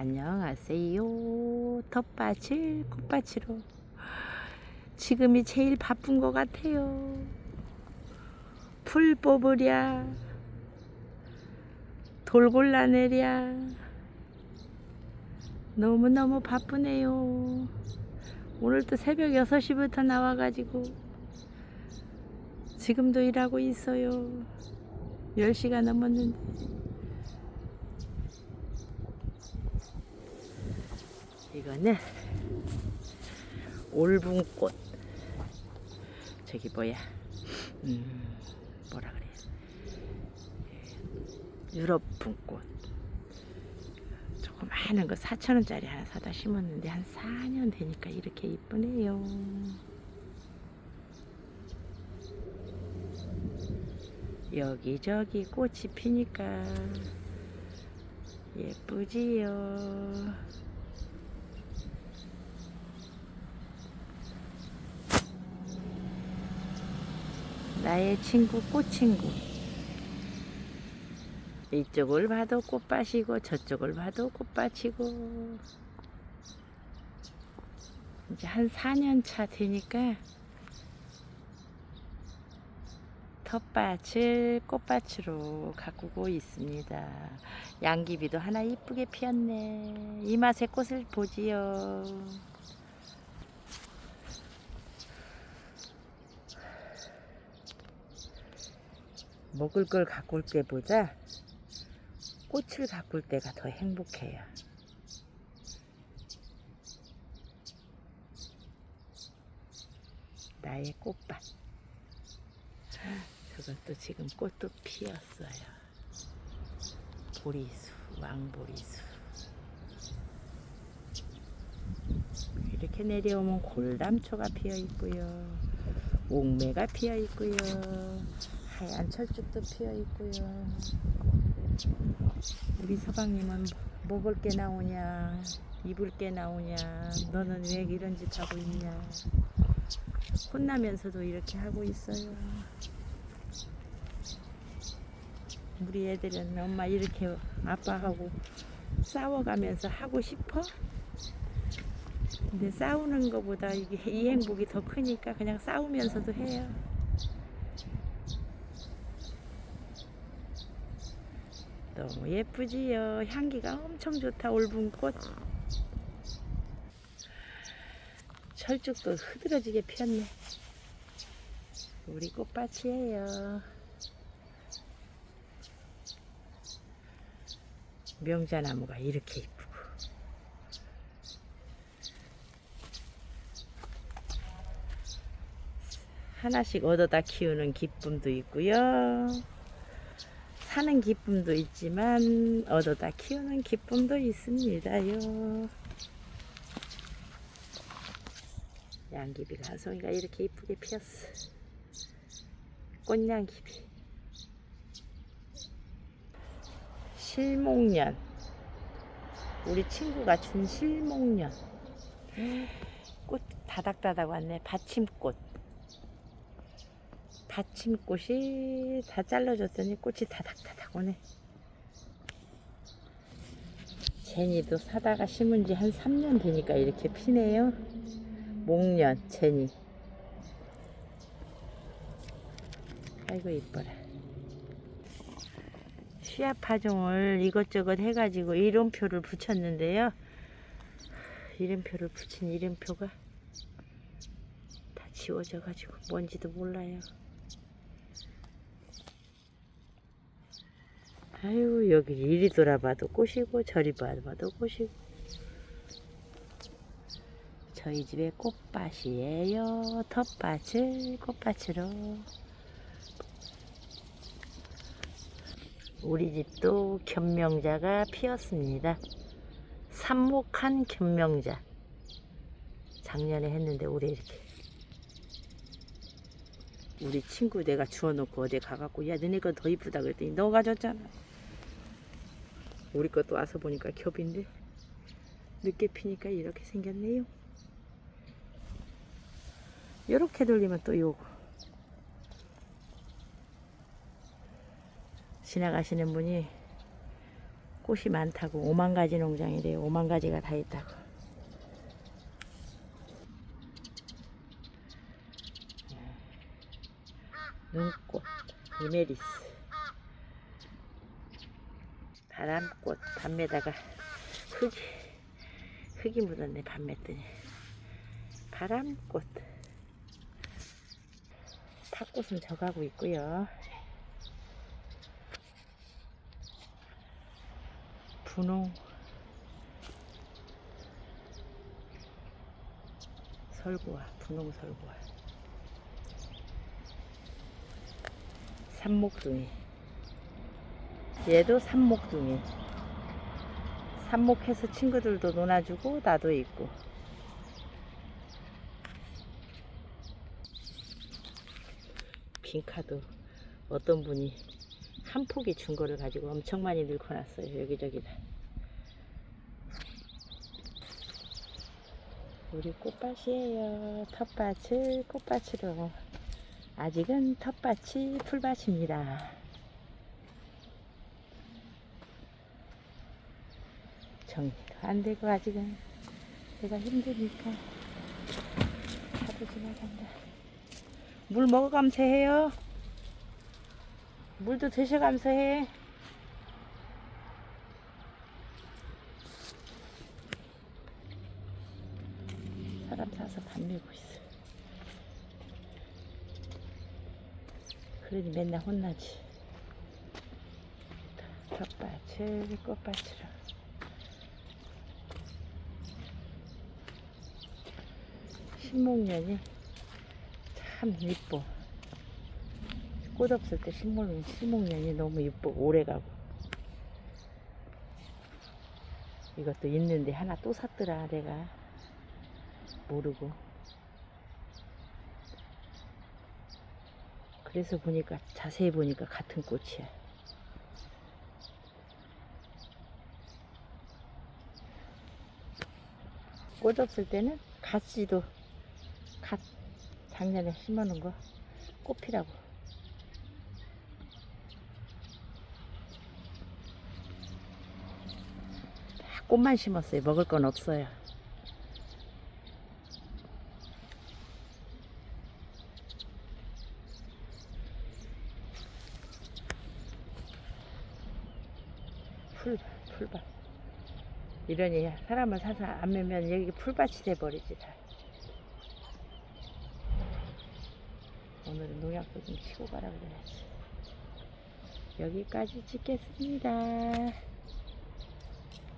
안녕하세요. 텃밭을 꽃밭으로. 지금이 제일 바쁜 것 같아요. 풀 뽑으랴, 돌 골라내랴. 너무너무 바쁘네요. 오늘도 새벽 6시부터 나와가지고 지금도 일하고 있어요. 10시가 넘었는데. 이거는 올붕꽃. 저기 뭐야? 음 뭐라 그래? 유럽 붕꽃. 조그마한 거 4천원짜리 하나 사다 심었는데 한 4년 되니까 이렇게 이쁘네요. 여기저기 꽃이 피니까 예쁘지요 나의 친구 꽃친구 이쪽을 봐도 꽃밭이고 저쪽을 봐도 꽃밭이고 이제 한 4년 차 되니까 텃밭을 꽃밭으로 가꾸고 있습니다. 양귀비도 하나 이쁘게 피었네. 이 맛의 꽃을 보지요. 먹을 걸 가꿀 때보다 꽃을 가꿀 때가 더 행복해요. 나의 꽃밭. 저것도 지금 꽃도 피었어요. 보리수, 왕보리수. 이렇게 내려오면 골담초가 피어 있고요. 옥매가 피어 있고요. 하얀 철쭉도 피어 있고요. 우리 서방님은 먹을 게 나오냐, 입을 게 나오냐, 너는 왜 이런 짓 하고 있냐. 혼나면서도 이렇게 하고 있어요. 우리 애들은 엄마 이렇게 아빠하고 싸워가면서 하고 싶어? 근데 싸우는 것보다 이게 이 행복이 더 크니까 그냥 싸우면서도 해요. 너무 예쁘지요. 향기가 엄청 좋다. 올분꽃. 철쭉도 흐드러지게 피었네. 우리 꽃밭이에요. 명자나무가 이렇게 이쁘고. 하나씩 얻어다 키우는 기쁨도 있고요. 사는 기쁨도 있지만 얻어다 키우는 기쁨도 있습니다요. 양귀비가 한 송이가 이렇게 이쁘게 피었어. 꽃양귀비. 실목련. 우리 친구가 준 실목련. 꽃 다닥다닥 왔네. 받침꽃. 받침꽃이 다 잘라졌더니 꽃이 다닥다닥 오네. 제니도 사다가 심은 지 한 3년 되니까 이렇게 피네요. 목련, 제니. 아이고, 이뻐라. 씨앗 파종을 이것저것 해가지고 이름표를 붙였는데요. 이름표를 붙인 이름표가 다 지워져가지고 뭔지도 몰라요. 아유 여기 이리 돌아봐도 꽃이고 저리 봐도 꽃이고. 저희 집의 꽃밭이에요. 텃밭을 꽃밭으로. 우리 집도 견명자가 피었습니다. 삽목한 견명자. 작년에 했는데 올해 이렇게. 우리 친구 내가 주워놓고 어디 가갖고 야 너네 거 더 이쁘다 그랬더니 너 가졌잖아 우리 것도 와서 보니까 겹인데 늦게 피니까 이렇게 생겼네요 이렇게 돌리면 또 요거 지나가시는 분이 꽃이 많다고 오만 가지 농장이래요. 오만 가지가 다 있다고. 눈꽃, 이메리스, 바람꽃, 밤에다가 흙이, 흙이 묻었네, 밤했더니. 바람꽃. 팥꽃은 져가고 있고요. 분홍 설구와 분홍 설구와 삼목둥이 얘도 삼목둥이 삼목해서 친구들도 놀아주고 나도 있고. 빈카도 어떤 분이 한 포기 준 거를 가지고 엄청 많이 늙어놨어요 여기저기 다. 우리 꽃밭이에요 텃밭을 꽃밭으로. 아직은 텃밭이 풀밭입니다 정리도 안 되고 아직은 내가 힘드니까 하도 지나간다 물 먹어가면서 해요 물도 드셔가면서 해 사람 사서 밥 밀고 있어. 그러니 맨날 혼나지. 텃밭을 꽃밭으로. 신목년이 참 이뻐. 꽃 없을 때 신목, 신목년이 너무 이뻐. 오래가고. 이것도 있는데 하나 또 샀더라, 내가. 모르고. 그래서 보니까 자세히 보니까 같은 꽃이야. 꽃 없을 때는 갓 작년에 심어놓은 거 꽃피라고. 다 꽃만 심었어요. 먹을 건 없어요. 풀, 풀밭. 이러니 사람을 사서 안 매면 여기 풀밭이 돼버리지 다. 오늘은 농약도 좀 치고 가라 그래야지. 여기까지 찍겠습니다.